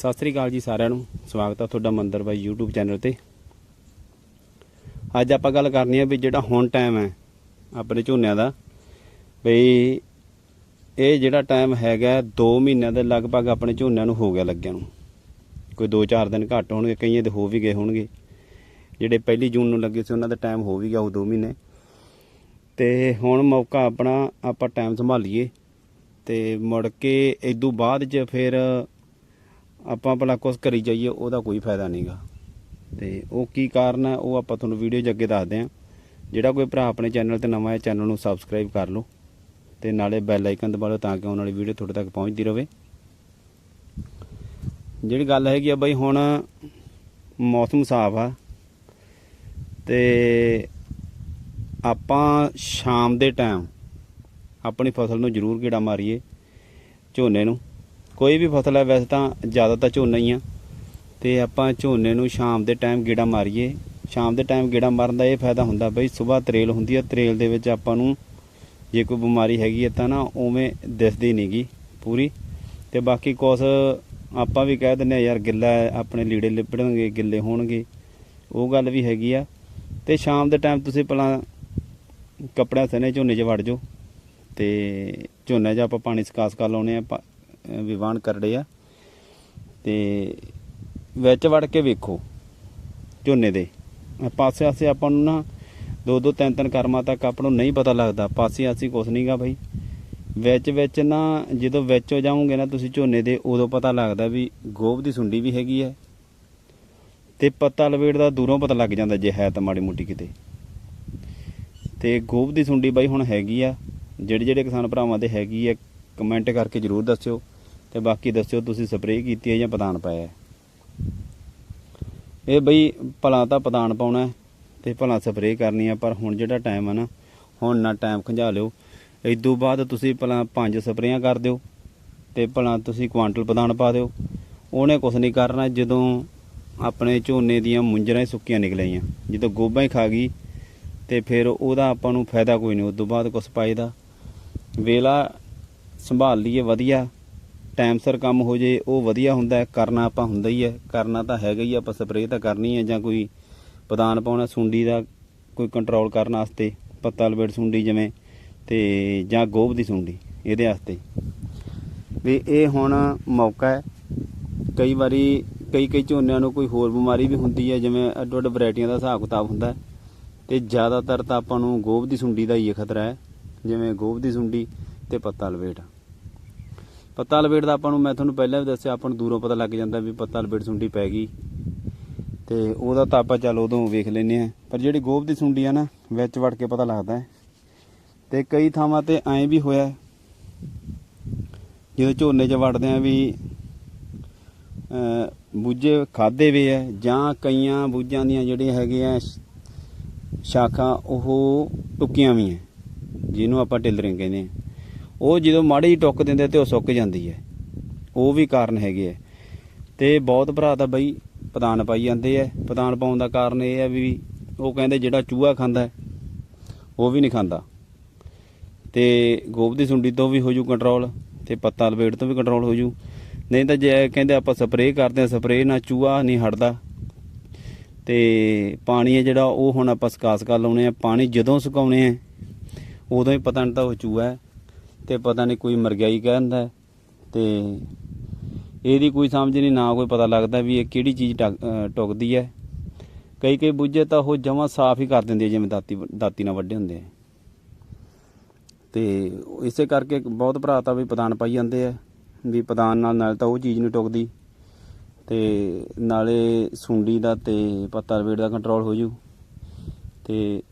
ਸਤਿ ਸ੍ਰੀ ਅਕਾਲ ਜੀ ਸਾਰਿਆਂ ਨੂੰ। ਸਵਾਗਤ ਆ ਤੁਹਾਡਾ ਮੰਦਰ ਬਾਈ YouTube ਚੈਨਲ ਤੇ। ਅੱਜ ਆਪਾਂ ਗੱਲ ਕਰਨੀ ਹੈ ਵੀ ਜਿਹੜਾ ਹੁਣ ਟਾਈਮ ਹੈ, ਆਪਣੇ ਝੋਨਿਆਂ ਦਾ ਬਈ ਇਹ ਜਿਹੜਾ ਟਾਈਮ ਹੈਗਾ 2 ਮਹੀਨਿਆਂ ਦੇ ਲਗਭਗ ਆਪਣੇ ਝੋਨਿਆਂ ਨੂੰ ਹੋ ਗਿਆ ਲੱਗਿਆ ਨੂੰ। ਕੋਈ 2-4 ਦਿਨ ਘੱਟ ਹੋਣਗੇ, ਕਈਆਂ ਦੇ ਹੋ ਵੀ ਗਏ ਹੋਣਗੇ। ਜਿਹੜੇ ਪਹਿਲੀ ਜੂਨ ਨੂੰ ਲੱਗੇ ਸੀ, ਉਹਨਾਂ ਦਾ ਟਾਈਮ ਹੋ ਵੀ ਗਿਆ ਉਹ 2 ਮਹੀਨੇ। ਤੇ ਹੁਣ ਮੌਕਾ ਆਪਣਾ ਆਪਾਂ ਟਾਈਮ ਸੰਭਾਲੀਏ। ਤੇ ਮੁੜ ਕੇ ਇਦੋਂ ਬਾਅਦ ਚ ਫਿਰ ਆਪਾਂ ਭਲਾ ਕੁਛ ਕਰੀ ਜਾਈਏ, ਉਹਦਾ ਕੋਈ ਫਾਇਦਾ ਨਹੀਂਗਾ ਤੇ ਉਹ ਕੀ ਕਾਰਨ ਹੈ, ਉਹ ਆਪਾਂ ਤੁਹਾਨੂੰ ਵੀਡੀਓ 'ਚ ਅੱਗੇ ਦੱਸਦੇ ਹਾਂ ਜਿਹੜਾ ਕੋਈ ਭਰਾ ਆਪਣੇ ਚੈਨਲ ਤੇ ਨਵਾਂ ਹੈ ਚੈਨਲ ਨੂੰ ਸਬਸਕ੍ਰਾਈਬ ਕਰ ਲਓ ਤੇ ਨਾਲੇ ਬੈਲ ਆਈਕਨ ਦਬਾ ਲਓ ਤਾਂ ਕਿ ਆਉਣ ਵਾਲੀ ਵੀਡੀਓ ਤੁਹਾਡੇ ਤੱਕ ਪਹੁੰਚਦੀ ਰਹੇ ਜਿਹੜੀ ਗੱਲ ਹੈਗੀ ਆ ਬਈ, ਹੁਣ ਮੌਸਮ ਸਾਫ਼ ਆ ਤੇ ਆਪਾਂ ਸ਼ਾਮ ਦੇ ਟਾਈਮ ਆਪਣੀ ਫਸਲ ਨੂੰ ਜ਼ਰੂਰ ਕੀੜਾ ਮਾਰੀਏ ਝੋਨੇ ਨੂੰ। ਕੋਈ ਵੀ ਫਸਲ ਹੈ, ਵੈਸੇ ਤਾਂ ਜ਼ਿਆਦਾ ਤਾਂ ਝੋਨਾ ਹੀ ਆ। ਤੇ ਆਪਾਂ ਝੋਨੇ ਨੂੰ ਸ਼ਾਮ ਦੇ ਟਾਈਮ ਗੇੜਾ ਮਾਰੀਏ। ਸ਼ਾਮ ਦੇ ਟਾਈਮ ਗੇੜਾ ਮਾਰਨ ਦਾ ਇਹ ਫਾਇਦਾ ਹੁੰਦਾ ਬਈ ਸਵੇਰ ਤਰੇਲ ਹੁੰਦੀ ਆ, ਤਰੇਲ ਦੇ ਵਿੱਚ ਆਪਾਂ ਨੂੰ ਜੇ ਕੋਈ ਬਿਮਾਰੀ ਹੈਗੀ ਹੈ ਤਾਂ ਨਾ ਉਵੇਂ ਦਿਸਦੀ ਨਹੀਂਗੀ ਪੂਰੀ। ਤੇ ਬਾਕੀ ਕੁਛ ਆਪਾਂ ਵੀ ਕਹਿ ਦਿੰਦੇ ਆ, ਯਾਰ ਗਿੱਲਾ ਆਪਣੇ ਲੀੜੇ ਲਿਪੜਨਗੇ, ਗਿੱਲੇ ਹੋਣਗੇ, ਉਹ ਗੱਲ ਵੀ ਹੈਗੀ ਆ। ਤੇ ਸ਼ਾਮ ਦੇ ਟਾਈਮ ਤੁਸੀਂ ਪਹਿਲਾਂ ਕੱਪੜਿਆਂ ਸਨੇ ਝੋਨੇ 'ਚ ਵੜ ਜਾਓ। ਤੇ ਝੋਨੇ 'ਚ ਆਪਾਂ ਪਾਣੀ ਸਕਾ ਸਕਾ ਲਾਉਣੇ ਆ ਵਿਵਾਨ ਅਹ ਵੀ ਕਰੜੇ ਆ। ਤੇ ਵਿੱਚ ਵੜ ਕੇ ਵੇਖੋ, ਝੋਨੇ ਦੇ। ਪਾਸੇ ਆਸੇ ਆਪਾਂ ਨੂੰ ਨਾ ਦੋ ਦੋ ਤਿੰਨ ਤਿੰਨ ਕਰਮਾਂ ਤੱਕ ਆਪਾਂ ਨੂੰ ਨਹੀਂ ਪਤਾ ਲੱਗਦਾ। ਪਾਸੇ ਆਸੇ ਕੁਛ ਨਹੀਂਗਾ ਭਾਈ ਵਿੱਚ ਵਿੱਚ ਨਾ ਜਦੋਂ ਵਿੱਚ ਹੋ ਜਾਓਗੇ ਨਾ ਤੁਸੀਂ ਝੋਨੇ ਦੇ, ਉਦੋਂ ਪਤਾ ਲੱਗਦਾ ਵੀ ਗੋਭ ਦੀ ਸੁੰਡੀ ਵੀ ਹੈਗੀ ਹੈ ਤੇ ਪੱਤਾ ਲਵੇੜ ਦਾ ਦੂਰੋਂ ਪਤਾ ਲੱਗ ਜਾਂਦਾ ਜੇ ਹੈ ਤਾਂ ਮਾੜੀ ਮੋਟੀ ਕਿਤੇ। ਤੇ ਗੋਭ ਦੀ ਸੁੰਡੀ ਬਾਈ ਹੁਣ ਹੈਗੀ ਆ। ਜਿਹੜੇ ਜਿਹੜੇ ਕਿਸਾਨ ਭਰਾਵਾਂ ਦੇ ਹੈਗੀ ਆ, ਕਮੈਂਟ ਕਰਕੇ ਜਰੂਰ ਦੱਸਿਓ। ਤੇ ਬਾਕੀ ਦੱਸਿਓ ਤੁਸੀਂ ਸਪਰੇਅ ਕੀਤੀ ਹੈ ਜਾਂ ਪਦਾਨ ਪਾਇਆ ਇਹ ਬਈ ਭਲਾ ਤਾਂ ਪਦਾਨ ਪਾਉਣਾ ਹੈ ਤੇ ਭਲਾ ਸਪਰੇਅ ਕਰਨੀ ਆ, ਪਰ ਹੁਣ ਜਿਹੜਾ ਟਾਈਮ ਆ ਨਾ, ਹੁਣ ਨਾ ਟਾਈਮ ਖੰਝਾ ਲਿਓ। ਇਦੋਂ ਬਾਅਦ ਤੁਸੀਂ ਭਲਾ ਪੰਜ ਸਪਰੇਆਂ ਕਰ ਦਿਓ ਤੇ ਭਲਾ ਤੁਸੀਂ ਕੁਆਂਟਲ ਪਦਾਨ ਪਾ ਦਿਓ। ਉਹਨੇ ਕੁਝ ਨਹੀਂ ਕਰਨਾ ਜਦੋਂ ਆਪਣੇ ਝੋਨੇ ਦੀਆਂ ਮੁੰਜਰਾਂ ਹੀ ਸੁੱਕੀਆਂ ਨਿਕਲੀਆਂ। ਜਦੋਂ ਗੋਭਾ ਹੀ ਖਾ ਗਈ ਤੇ ਫਿਰ ਉਹਦਾ ਆਪਾਂ ਨੂੰ ਫਾਇਦਾ ਕੋਈ ਨਹੀਂ ਉਸ ਤੋਂ ਬਾਅਦ ਕੁਛ ਪਾਈ ਦਾ। ਵੇਲਾ ਸੰਭਾਲ ਲਈਏ ਵਧੀਆ। ਟਾਈਮ ਸਿਰ ਕੰਮ ਹੋ ਜੇ ਉਹ ਵਧੀਆ ਹੁੰਦਾ ਕਰਨਾ ਆਪਾਂ ਹੁੰਦਾ ਹੀ ਹੈ। ਕਰਨਾ ਤਾਂ ਹੈਗਾ ਹੀ ਆ, ਆਪਾਂ ਸਪਰੇਅ ਤਾਂ ਕਰਨੀ ਹੈ ਜਾਂ ਕੋਈ ਪਦਾਨ ਪਾਉਣਾ ਸੁੰਡੀ ਦਾ ਕੋਈ ਕੰਟਰੋਲ ਕਰਨ ਵਾਸਤੇ ਪੱਤਾ ਲਵੇੜ ਸੁੰਡੀ ਜਿਵੇਂ ਤੇ ਜਾਂ ਗੋਭ ਦੀ ਸੁੰਡੀ ਇਹਦੇ ਵਾਸਤੇ। ਵੀ ਇਹ ਹੁਣ ਮੌਕਾ ਹੈ। ਕਈ ਵਾਰੀ ਕਈ ਕਈ ਝੋਨਿਆਂ ਨੂੰ ਕੋਈ ਹੋਰ ਬਿਮਾਰੀ ਵੀ ਹੁੰਦੀ ਹੈ ਜਿਵੇਂ ਅੱਡ ਅੱਡ ਵੈਰਾਈਟੀਆਂ ਦਾ ਹਿਸਾਬ ਕਿਤਾਬ ਹੁੰਦਾ ਹੈ। ਤੇ ਜ਼ਿਆਦਾਤਰ ਤਾਂ ਆਪਾਂ ਨੂੰ ਗੋਭ ਦੀ ਸੁੰਡੀ ਦਾ ਹੀ ਖਤਰਾ ਹੈ ਜਿਵੇਂ ਗੋਭ ਦੀ ਸੁੰਡੀ ਤੇ ਪੱਤਾ ਲਵੇਟ ਪੱਤਾ ਲਵੇਟ ਦਾ ਆਪਾਂ ਨੂੰ, ਮੈਂ ਤੁਹਾਨੂੰ ਪਹਿਲਾਂ ਵੀ ਦੱਸਿਆ, ਆਪਾਂ ਨੂੰ ਦੂਰੋਂ ਪਤਾ ਲੱਗ ਜਾਂਦਾ ਵੀ ਪੱਤਾ ਲਵੇਟ ਸੁੰਡੀ ਪੈ ਗਈ। ਤੇ ਉਹਦਾ ਤਾਂ ਆਪਾਂ ਚੱਲ ਉਦੋਂ ਵੇਖ ਲੈਨੇ ਆ ਪਰ ਜਿਹੜੀ ਗੋਭ ਦੀ ਸੁੰਡੀ ਆ ਨਾ, ਵਿੱਚ ਵੜ ਕੇ ਪਤਾ ਲੱਗਦਾ ਹੈ। ਤੇ ਕਈ ਥਾਵਾਂ ਤੇ ਐਂ ਵੀ ਹੋਇਆ ਹੈ। ਜਦੋਂ ਝੋਨੇ 'ਚ ਵੜਦੇ ਆ ਵੀ ਬੂਝੇ ਖਾਦੇ ਵੇ ਆ ਜਾਂ ਕਈਆਂ ਬੂਝਾਂ ਦੀਆਂ ਜਿਹੜੀਆਂ ਹੈਗੀਆਂ ਸ਼ਾਖਾਂ ਉਹ ਟੁੱਕੀਆਂ ਵੀ ਆ ਜਿਹਨੂੰ ਆਪਾਂ ਟਿਲਰਿੰਗ ਕਹਿੰਦੇ ਆ ਉਹ ਜਦੋਂ ਮਾੜੀ ਜਿਹੀ ਟੁੱਕ ਦਿੰਦੇ ਤੇ ਉਹ ਸੁੱਕ ਜਾਂਦੀ ਹੈ। ਉਹ ਵੀ ਕਾਰਨ ਹੈਗੇ ਆ। ਤੇ ਬਹੁਤ ਭਰਾ ਤਾਂ ਬਈ ਪਦਾਨ ਪਾਈ ਜਾਂਦੇ ਆ। ਪਦਾਨ ਪਾਉਣ ਦਾ ਕਾਰਨ ਇਹ ਹੈ ਵੀ ਉਹ ਕਹਿੰਦੇ ਜਿਹੜਾ ਚੂਹਾ ਖਾਂਦਾ, ਉਹ ਵੀ ਨਹੀਂ ਖਾਂਦਾ। ਤੇ ਗੋਬ ਦੀ ਸੁੰਡੀ ਤੋਂ ਵੀ ਹੋ ਜੂ ਕੰਟਰੋਲ ਤੇ ਪੱਤਾ ਲਪੇਟ ਤੋਂ ਵੀ ਕੰਟਰੋਲ ਹੋ ਜੂ। ਨਹੀਂ ਤਾਂ ਜੇ ਕਹਿੰਦੇ ਆਪਾਂ ਸਪਰੇਅ ਕਰਦੇ ਆ ਸਪਰੇਅ ਨਾਲ ਚੂਹਾ ਨਹੀਂ ਹਟਦਾ। ਤੇ ਪਾਣੀ ਹੈ ਜਿਹੜਾ ਉਹ ਹੁਣ ਆਪਾਂ ਸਕਾ ਕਰ ਲਾਉਣੇ ਆ। ਪਾਣੀ ਜਦੋਂ ਸੁਕਾਉਣੇ ਆ, ਉਦੋਂ ਹੀ ਪਤਾ ਨਹੀਂ ਤਾਂ ਉਹ ਚੂਹਾ ਤੇ ਪਤਾ ਨਹੀਂ ਕੋਈ ਮਰਗਿਆਈ ਕਹਿੰਦਾ ਤੇ ਇਹਦੀ ਕੋਈ ਸਮਝ ਨਹੀਂ, ਨਾ ਕੋਈ ਪਤਾ ਲੱਗਦਾ ਵੀ ਇਹ ਕਿਹੜੀ ਚੀਜ਼ ਟਕ- ਅਹ ਟੁਕਦੀ ਹੈ। ਕਈ ਕਈ ਬੁੱਝੇ ਤਾਂ ਉਹ ਜਮਾਂ ਸਾਫ਼ ਹੀ ਕਰ ਦਿੰਦੇ ਜਿਵੇਂ ਦਾਤੀ ਦਾਤੀ ਨਾਲ ਵੱਡੇ ਹੁੰਦੇ ਆ। ਤੇ ਇਸੇ ਕਰਕੇ ਬਹੁਤ ਭਰਾ ਤਾਂ ਵੀ ਪਦਾਨ ਪਾਈ ਜਾਂਦੇ ਆ, ਵੀ ਪਦਾਨ ਨਾਲ ਨਾਲ ਤਾਂ ਉਹ ਚੀਜ਼ ਨਹੀਂ ਟੁਕਦੀ। ਤੇ ਨਾਲੇ ਸੁੰਡੀ ਦਾ ਤੇ ਪੱਤਾ ਲਵੇੜ ਦਾ ਕੰਟਰੋਲ ਹੋ ਜੂ। ਤੇ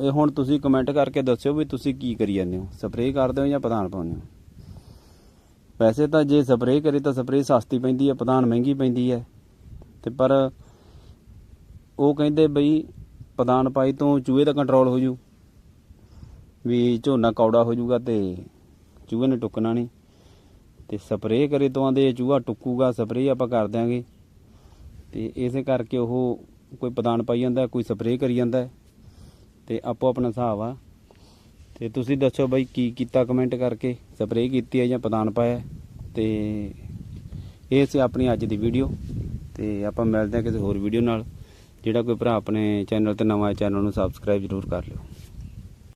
ਇਹ ਹੁਣ ਤੁਸੀਂ ਕਮੈਂਟ ਕਰਕੇ ਦੱਸਿਓ ਵੀ ਤੁਸੀਂ ਕੀ ਕਰੀ ਜਾਂਦੇ ਹੋ? ਸਪਰੇਅ ਕਰਦੇ ਹੋ ਜਾਂ ਪ੍ਰਧਾਨ ਪਾਉਂਦੇ ਹੋ? ਵੈਸੇ ਤਾਂ ਜੇ ਸਪਰੇਅ ਕਰੇ ਤਾਂ ਸਪਰੇਅ ਸਸਤੀ ਪੈਂਦੀ ਹੈ, ਪ੍ਰਧਾਨ ਮਹਿੰਗੀ ਪੈਂਦੀ ਹੈ। ਤੇ ਪਰ ਉਹ ਕਹਿੰਦੇ ਬਈ ਪਦਾਨ ਪਾਈ ਤੋਂ ਚੂਹੇ ਦਾ ਕੰਟਰੋਲ ਹੋ ਜੂ। ਵੀ ਝੋਨਾ ਕੌੜਾ ਹੋ ਜਾਊਗਾ ਤੇ ਚੂਹੇ ਨੇ ਟੁੱਕਣਾ ਨਹੀਂ। ਤੇ ਸਪਰੇਅ ਕਰੇ ਤੋਂ ਆਂਦੇ ਚੂਹਾ ਟੁੱਕੂਗਾ ਸਪਰੇਅ ਆਪਾਂ ਕਰ ਦਿਆਂਗੇ। ਤੇ ਇਸੇ ਕਰਕੇ ਉਹ ਕੋਈ ਪਦਾਨ ਪਾਈ ਜਾਂਦਾ, ਕੋਈ ਸਪਰੇਅ ਕਰੀ ਜਾਂਦਾ। ਤੇ ਆਪੋ ਆਪਣਾ ਹਿਸਾਬ ਆ। ਤੇ ਤੁਸੀਂ ਦੱਸੋ ਬਾਈ ਕੀ ਕੀਤਾ ਕਮੈਂਟ ਕਰਕੇ ਸਪਰੇਅ ਕੀਤੀ ਹੈ ਜਾਂ ਪਦਾਨ ਪਾਇਆ ਹੈ? ਤੇ ਇਹ ਸੀ ਆਪਣੀ ਅੱਜ ਦੀ ਵੀਡੀਓ ਤੇ ਆਪਾਂ ਮਿਲਦੇ ਹਾਂ ਕਿਸੇ ਹੋਰ ਵੀਡੀਓ ਨਾਲ। ਜਿਹੜਾ ਕੋਈ ਭਰਾ ਆਪਣੇ ਚੈਨਲ ਤੇ ਨਵਾਂ ਹੈ ਚੈਨਲ ਨੂੰ ਸਬਸਕ੍ਰਾਈਬ ਜ਼ਰੂਰ ਕਰ ਲਿਓ।